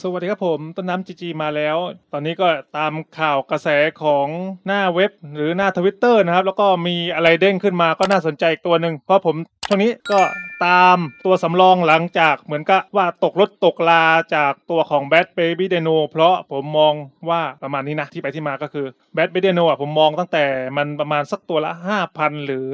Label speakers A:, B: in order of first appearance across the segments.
A: สวัสดีครับผมต้นน้ำจีจีมาแล้ว ตอนนี้ก็ตามข่าวกระแสของหน้าเว็บหรือหน้าทวิตเตอร์นะครับ แล้วก็มีอะไรเด้งขึ้นมาก็น่าสนใจอีกตัวหนึ่งเพราะผมช่วงนี้ก็ตามตัวสำรองหลังจากเหมือนกับว่าตกรถตกลาจากตัวของ Bad Baby Deno เพราะผมมองว่าประมาณนี้นะ ที่ไปที่มาก็คือ Bad Baby Deno อะผมมองตั้งแต่มันประมาณสักตัวละ 5,000 หรือ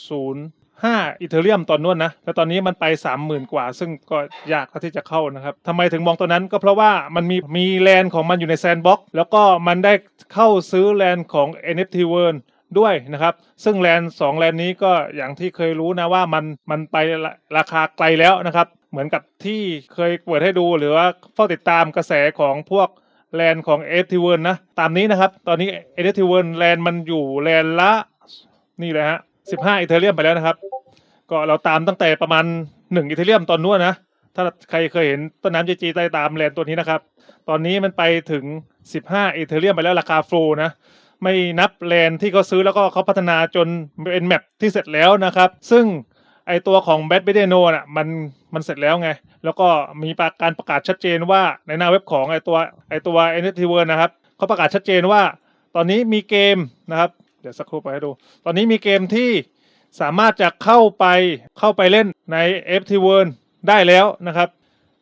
A: 0.0 5อีเทเรียมตอนนู้นนะแล้วตอนนี้มันไป30,000กว่า ซึ่งก็ยากที่จะเข้านะครับทำไมถึงมองตัวนั้นก็เพราะว่ามันมีมีแลนของมันอยู่ในแซนด์บ็อกแล้วก็มันได้เข้าซื้อแลนของ NFT World ด้วยนะครับ ซึ่งแลนสองแลนนี้ก็อย่างที่เคยรู้นะว่ามันมันไปราราคาไกลแล้วนะครับ เหมือนกับที่เคยเปิดให้ดูหรือว่าเฝ้าติดตามกระแสของพวกแลนของ NFT World นะ ตามนี้นะครับ ตอนนี้ NFT World แลนมันอยู่แลนละนี่เลยฮะ 15อีเทเรียมไปแล้วนะครับ ก็เราตามตั้งแต่ประมาณ1อีเทเรียมตอนนู้นนะ ถ้าใครเคยเห็นต้นน้ำจีจีใต้ตามแลนตัวนี้นะครับ ตอนนี้มันไปถึง15อีเทเรียมไปแล้วราคาฟลูนะไม่นับแลนที่เขาซื้อแล้วก็เขาพัฒนาจนเป็นแมปที่เสร็จแล้วนะครับ ซึ่งไอตัวของแบทเบเดโนน่ะมันมันเสร็จแล้วไง แล้วก็มีประการประกาศชัดเจนว่าในหน้าเว็บของไอตัวไอตัว NFT World นะครับเขาประกาศชัดเจนว่า ตอนนี้มีเกมนะครับ เดี๋ยวสักครู่ไปให้ดู ตอนนี้มีเกมที่สามารถจะเข้าไปเข้าไปเล่นใน FT World ได้แล้วนะครับ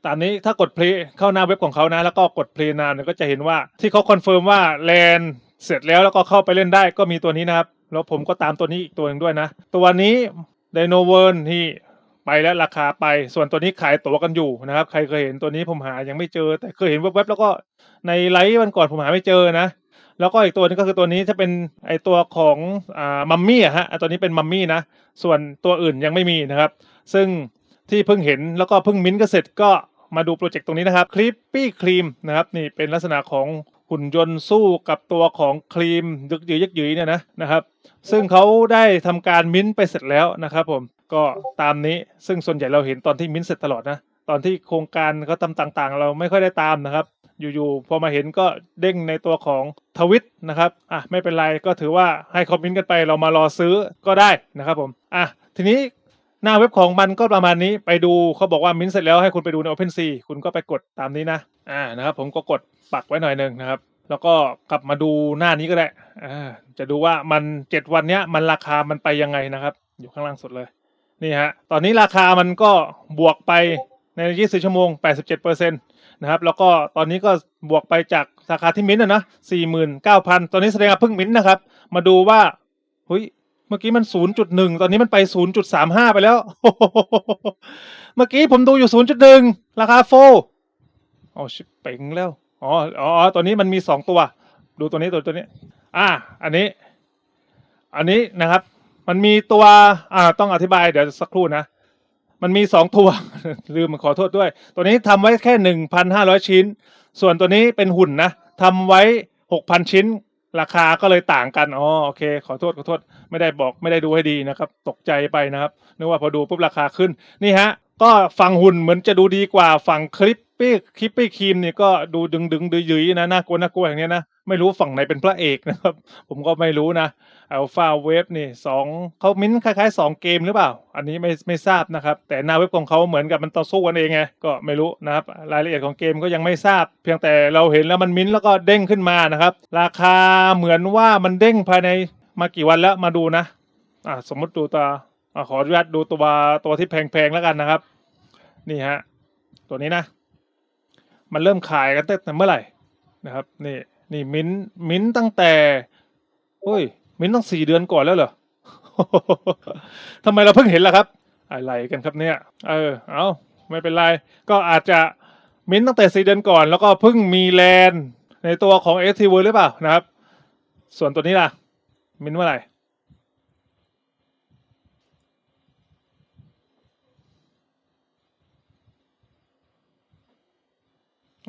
A: ตามนี้ถ้ากด play เข้าหน้าเว็บของเขานะ แล้วก็กด play now เนี่ยก็จะเห็นว่าที่เขาคอนเฟิร์มว่าแลนเสร็จแล้วแล้วก็เข้าไปเล่นได้ก็มีตัวนี้นะครับ แล้วผมก็ตามตัวนี้อีกตัวหนึ่งด้วยนะ ตัวนี้ Dino World ที่ไปแล้วราคาไป ส่วนตัวนี้ขายตั๋วกันอยู่นะครับ ใครเคยเห็นตัวนี้ผมหายังไม่เจอ แต่เคยเห็นเว็บๆแล้วก็ในไลฟ์วันก่อนผมหาไม่เจอนะ แล้วก็อีกตัวนึงก็คือตัวนี้จะเป็นไอตัวของอ่ามัมมี่อะฮะตัวนี้เป็นมัมมี่นะส่วนตัวอื่นยังไม่มีนะครับ ซึ่งที่เพิ่งเห็นแล้วก็เพิ่งมิ้นก็เสร็จก็มาดูโปรเจกต์ตรงนี้นะครับคลิปปี้ครีมนะครับนี่เป็นลักษณะของหุ่นยนต์สู้กับตัวของครีมยึกยืยยึกยืยเนี่ยนะนะครับ ซึ่งเขาได้ทำการมิ้นไปเสร็จแล้วนะครับผมก็ตามนี้ซึ่งส่วนใหญ่เราเห็นตอนที่มิ้นเสร็จตลอดนะ ตอนที่โครงการเขาทำต่างๆ เราไม่ค่อยได้ตามนะครับ อยู่ๆพอมาเห็นก็เด้งในตัวของทวิตนะครับอะไม่เป็นไรก็ถือว่าให้คอมเมนต์กันไปเรามารอซื้อก็ได้นะครับผมอะทีนี้หน้าเว็บของมันก็ประมาณนี้ไปดูเขาบอกว่ามิ้นท์เสร็จแล้วให้คุณไปดูใน OpenSea คุณก็ไปกดตามนี้นะอ่านะครับผมก็กดปักไว้หน่อยหนึ่งนะครับ แล้วก็กลับมาดูหน้านี้ก็ได้อ่าจะดูว่ามันเจ็ดวันเนี้ยมันราคามันไปยังไงนะครับ อยู่ข้างล่างสุดเลยนี่ฮะตอนนี้ราคามันก็บวกไปใน 24 ชั่วโมง 87%น นะครับ แล้วก็ตอนนี้ก็บวกไปจากราคาที่มิ้นท์นะนะ49,000ตอนนี้แสดงว่าเพิ่งมิ้นท์นะครับ มาดูว่าเฮ้ยเมื่อกี้มัน 0.1 ตอนนี้มันไป 0.35 ไปแล้ว เมื่อกี้ผมดูอยู่ 0.1 ราคาโฟอ๋อชิบเป่งแล้ว อ๋อ อ๋อ ตัวนี้มันมี 2 ตัว ดูตัวนี้ตัวตัวนี้ อ่า อันนี้ อันนี้นะครับ มันมีตัว อ่า ต้องอธิบายเดี๋ยวสักครู่นะ มันมีสองตัว ลืมขอโทษด้วย ตัวนี้ทำไว้แค่หนึ่งพันห้าร้อยชิ้น ส่วนตัวนี้เป็นหุ่นนะทำไว้หกพันชิ้น ราคาก็เลยต่างกัน อ๋อ โอเค ขอโทษ ขอโทษ ไม่ได้บอก ไม่ได้ดูให้ดีนะครับ ตกใจไปนะครับ นึกว่าพอดูปุ๊บราคาขึ้น นี่ฮะ ก็ฝั่งหุ่นเหมือนจะดูดีกว่าฝั่งคลิป ปี้คิปปี้ครีมเนี่ยก็ดูดึงดึงดืยืยนะน่ากลัวน่ากลัวอย่างเนี้ยนะไม่รู้ฝั่งไหนเป็นพระเอกนะครับ ผมก็ไม่รู้นะอัลฟาเวฟนี่สองเขามิ้นท์คล้ายๆสองเกมหรือเปล่า อันนี้ไม่ไม่ทราบนะครับ แต่หน้าเว็บของเขาเหมือนกับมันต่อสู้กันเองไงก็ไม่รู้นะครับ รายละเอียดของเกมก็ยังไม่ทราบ เพียงแต่เราเห็นแล้วมันมิ้นท์แล้วก็เด้งขึ้นมานะครับ ราคาเหมือนว่ามันเด้งภายในมากี่วันแล้วมาดูนะอ่าสมมติดูตัวอขออนุญาตดูตัวตัวที่แพงๆแล้วกันนะครับ นี่ฮะตัวนี้นะ มันเริ่มขายกันตั้งแต่เมื่อไหร่นะครับนี่นี่มิ้นท์มิ้นท์ตั้งแต่เฮ้ย มิ้นท์ต้งสี่เดือนก่อนแล้วเหรอทำไมเราเพิ่งเห็นล่ะครับ อะไรกันครับเนี่ย เออ เอาไม่เป็นไร ก็อาจจะมิ้นตั้งแต่สี่เดือนก่อน แล้วก็เพิ่งมีแลนในตัวของ s t v หรือเปล่านะครับ ส่วนตัวนี้ล่ะ มิ้นเมื่อไหร่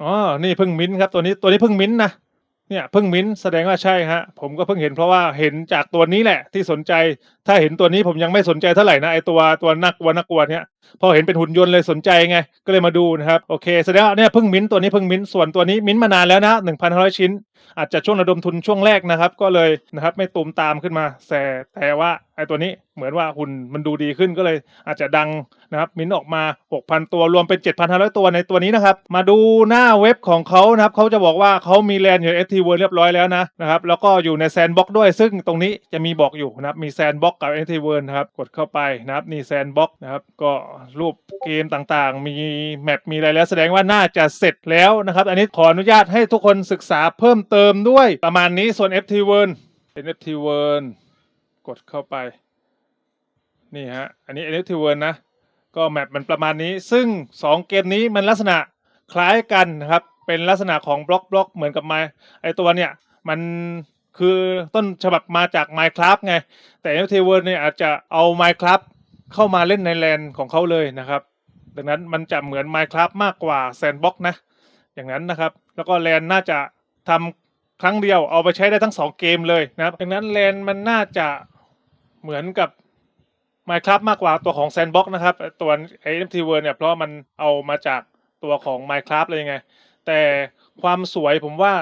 A: อ๋อ นี่เพิ่งมิ้นท์ครับตัวนี้ตัวนี้เพิ่งมิ้นท์นะเนี่ยเพิ่งมิ้นท์แสดงว่าใช่ฮะผมก็เพิ่งเห็นเพราะว่าเห็นจากตัวนี้แหละ ที่สนใจถ้าเห็นตัวนี้ผมยังไม่สนใจเท่าไหร่นะไอตัวตัวนักวัวนักกลัวเนี่ยพอเห็นเป็นหุ่นยนต์เลยสนใจไง ก็เลยมาดูนะครับโอเคแสดงว่าเนี่ยเพิ่งมิ้นท์ตัวนี้เพิ่งมิ้นท์ส่วนตัวนี้มิ้นท์มานานแล้วนะหนึ่งพันห้าร้อยชิ้น อาจจะช่วงระดมทุนช่วงแรกนะครับ ก็เลยนะครับไม่ตูมตามขึ้นมาแต่แต่ว่าไอ้ตัวนี้เหมือนว่าหุ่นมันดูดีขึ้นก็เลยอาจจะดังนะครับมินออกมา 6,000 ตัวรวมเป็น 7,500 ตัวในตัวนี้นะครับ มาดูหน้าเว็บของเขานะครับเขาจะบอกว่าเขามีแลนด์อยู่ FT World เรียบร้อยแล้วนะนะครับแล้วก็อยู่ในแซนบ็อกด้วยซึ่งตรงนี้จะมีบอกอยู่นะครับมีแซนบ็อกกับ FT World นะครับกดเข้าไปนะครับนี่แซนบ็อกนะครับก็รูปเกมต่างๆ มีแมปมีอะไรแล้วแสดงว่าน่าจะเสร็จแล้วนะครับ อันนี้ขออนุญาตให้ทุกคนศึกษาเพิ่มเติมด้วยประมาณนี้ส่วน FT World เป็น FT World กดเข้าไป นี่ฮะ อันนี้ NFT World นะ ก็แมปมันประมาณนี้ ซึ่ง 2 เกมนี้มันลักษณะคล้ายกันนะครับ เป็นลักษณะของบล็อกบล็อกเหมือนกับไมไอตัวเนี่ย มันคือต้นฉบับมาจาก Minecraft ไง แต่ NFT World เนี่ยอาจจะเอา Minecraft เข้ามาเล่นในแลนด์ของเขาเลยนะครับดังนั้นมันจะเหมือน Minecraft มากกว่า Sandbox นะ อย่างนั้นนะครับ แล้วก็แลนด์น่าจะ ทำครั้งเดียวเอาไปใช้ได้ทั้ง2เกมเลยนะครับดังนั้นแลนมันน่าจะเหมือนกับ Minecraft มากกว่าตัวของ Sandbox นะครับ ตัว NFT World เนี่ยเพราะมันเอามาจากตัวของ Minecraft เลยไง แต่ความสวยผมว่า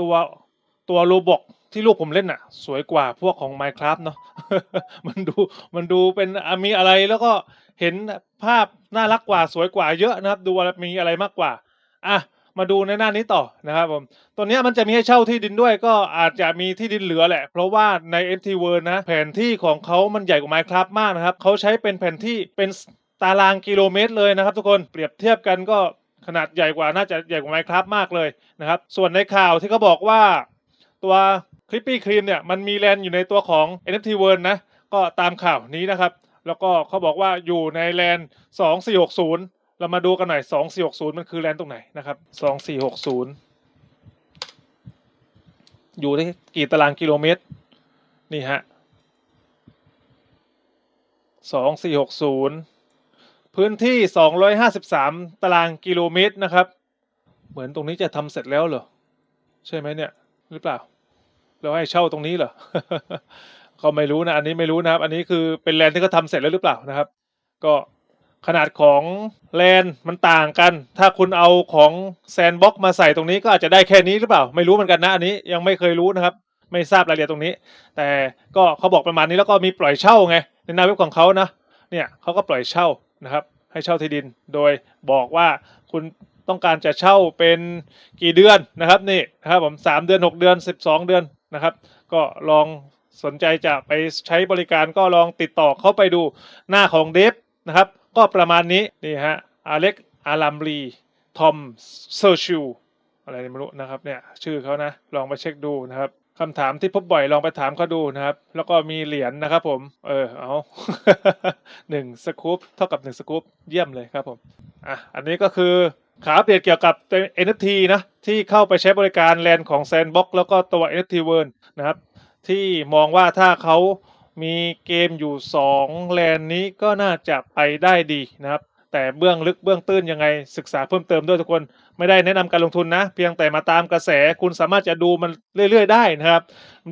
A: ตัวตัวโลบอกที่ลูกผมเล่นอะ สวยกว่าพวกของ Minecraft เนาะมันดูมันดูเป็นมีอะไรแล้วก็เห็นภาพน่ารักกว่าสวยกว่าเยอะนะครับ ดูมีอะไรมากกว่าอะ มาดูในหน้านี้ต่อนะครับผมตัวนี้มันจะมีให้เช่าที่ดินด้วยก็อาจจะมีที่ดินเหลือแหละ เพราะว่าใน FT World นะ แผนที่ของเขามันใหญ่กว่า Minecraft มากนะครับเขาใช้เป็นแผนที่เป็นตารางกิโลเมตรเลยนะครับ ทุกคนเปรียบเทียบกันก็ขนาดใหญ่กว่าน่าจะใหญ่กว่า Minecraft มากเลยนะครับ ส่วนในข่าวที่เขาบอกว่าตัวคลิปปี้ครีมเนี่ยมันมีแลนด์อยู่ในตัวของ NFT World นะก็ตามข่าวนี้นะครับ แล้วก็เขาบอกว่าอยู่ในแลนด์2460 เรามาดูกันหน่อย2460มันคือแลนด์ตรงไหนนะครับ2460อยู่ที่กี่ตารางกิโลเมตร นี่ฮะ2460พื้นที่253ตารางกิโลเมตรนะครับ เหมือนตรงนี้จะทำเสร็จแล้วเหรอ ใช่ไหมเนี่ย หรือเปล่าแล้วให้เช่าตรงนี้เหรอก็ไม่รู้นะ อันนี้ไม่รู้นะครับ อันนี้คือเป็นแลนด์ที่เขาทำเสร็จแล้วหรือเปล่านะครับ ก็ ขนาดของแลนมันต่างกัน ถ้าคุณเอาของแซนบ็อกมาใส่ตรงนี้ก็อาจจะได้แค่นี้หรือเปล่า ไม่รู้เหมือนกันนะอันนี้ยังไม่เคยรู้นะครับ ไม่ทราบรายละเอียดตรงนี้ แต่ก็เขาบอกประมาณนี้แล้วก็มีปล่อยเช่าไง ในหน้าเว็บของเขานะ เนี่ยเขาก็ปล่อยเช่านะครับ ให้เช่าที่ดิน โดยบอกว่าคุณต้องการจะเช่าเป็นกี่เดือนนะครับนี่นะครับผมสามเดือนหกเดือนสิบสองเดือนนะครับ ก็ลองสนใจจะไปใช้บริการก็ลองติดต่อเข้าไปดูหน้าของเดฟนะครับ ก็ประมาณนี้นี่ฮะอเล็กอารัมรีทอมเซอร์ชิวอะไรไม่รู้นะครับเนี่ยชื่อเขานะลองไปเช็คดูนะครับคำถามที่พบบ่อยลองไปถามเขาดูนะครับ แล้วก็มีเหรียญนะครับผม เออเอาหนึ่งสกู๊ปเท่ากับหนึ่งสกู๊ปเยี่ยมเลยครับผมอะอันนี้ก็คือข่าวอัปเดตเกี่ยวกับ NFT นะ ที่เข้าไปใช้บริการแลนของ Sandbox แล้วก็ตัว NFT World นะครับ ที่มองว่าถ้าเขา มีเกมอยู่ 2 แลนนี้ก็น่าจะไปได้ดีนะครับ แต่เบื้องลึกเบื้องตื้นยังไงศึกษาเพิ่มเติมด้วยทุกคน ไม่ได้แนะนำการลงทุนนะ เพียงแต่มาตามกระแสคุณสามารถจะดูมันเรื่อย ๆ ได้นะครับ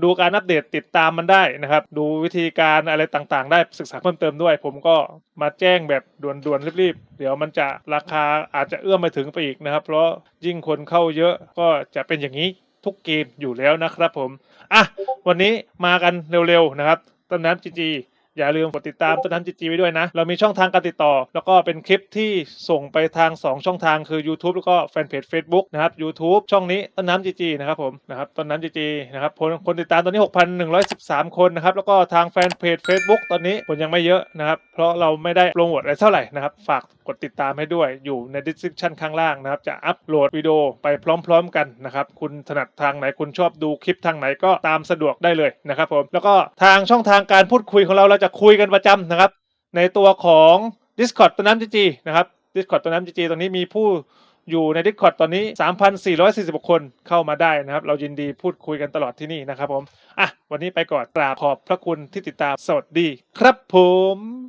A: ดูการอัปเดตติดตามมันได้นะครับ ดูวิธีการอะไรต่างๆ ได้ศึกษาเพิ่มเติมด้วย ผมก็มาแจ้งแบบด่วนๆรีบๆเดี๋ยวมันจะราคาอาจจะเอื้อมไปถึงไปอีกนะครับ เพราะยิ่งคนเข้าเยอะก็จะเป็นอย่างนี้ทุกเกมอยู่แล้วนะครับผม อะ วันนี้มากันเร็วๆนะครับ ต้นน้ำจีจีอย่าลืมกดติดตามต้นน้ำจีจีไว้ด้วยนะ เรามีช่องทางการติดต่อ แล้วก็เป็นคลิปที่ส่งไปทาง 2 ช่องทางคือ YouTube แล้วก็แฟนเพจ Facebook นะครับ YouTube ช่องนี้ต้นน้ำจีจีนะครับผมนะครับต้นน้ำจีจีนะครับคนคนติดตามตอนนี้ 6,113 คนนะครับ แล้วก็ทางแฟนเพจ Facebook ตอนนี้คนยังไม่เยอะนะครับ เพราะเราไม่ได้โปรโมทอะไรเท่าไหร่นะครับฝากก ดติดตามให้ด้วยอยู่ใน description ข้างล่างนะครับ จะอัปโหลดวิดีโอไปพร้อม ๆ กันนะครับ คุณถนัดทางไหนคุณชอบดูคลิปทางไหนก็ตามสะดวกได้เลยนะครับผมแล้วก็ทางช่องทางการพูดคุยของเราเราจะคุยกันประจำนะครับ ในตัวของ Discord ตัวน้ำจีจีนะครับ Discord ตัวน้ำจีจีตรงนี้มีผู้อยู่ใน Discord ตอนนี้ 3,446 คนเข้ามาได้นะครับ เรายินดีพูดคุยกันตลอดที่นี่นะครับผม อะ วันนี้ไปก่อนกราบขอบพระคุณที่ติดตาม สวัสดีครับผม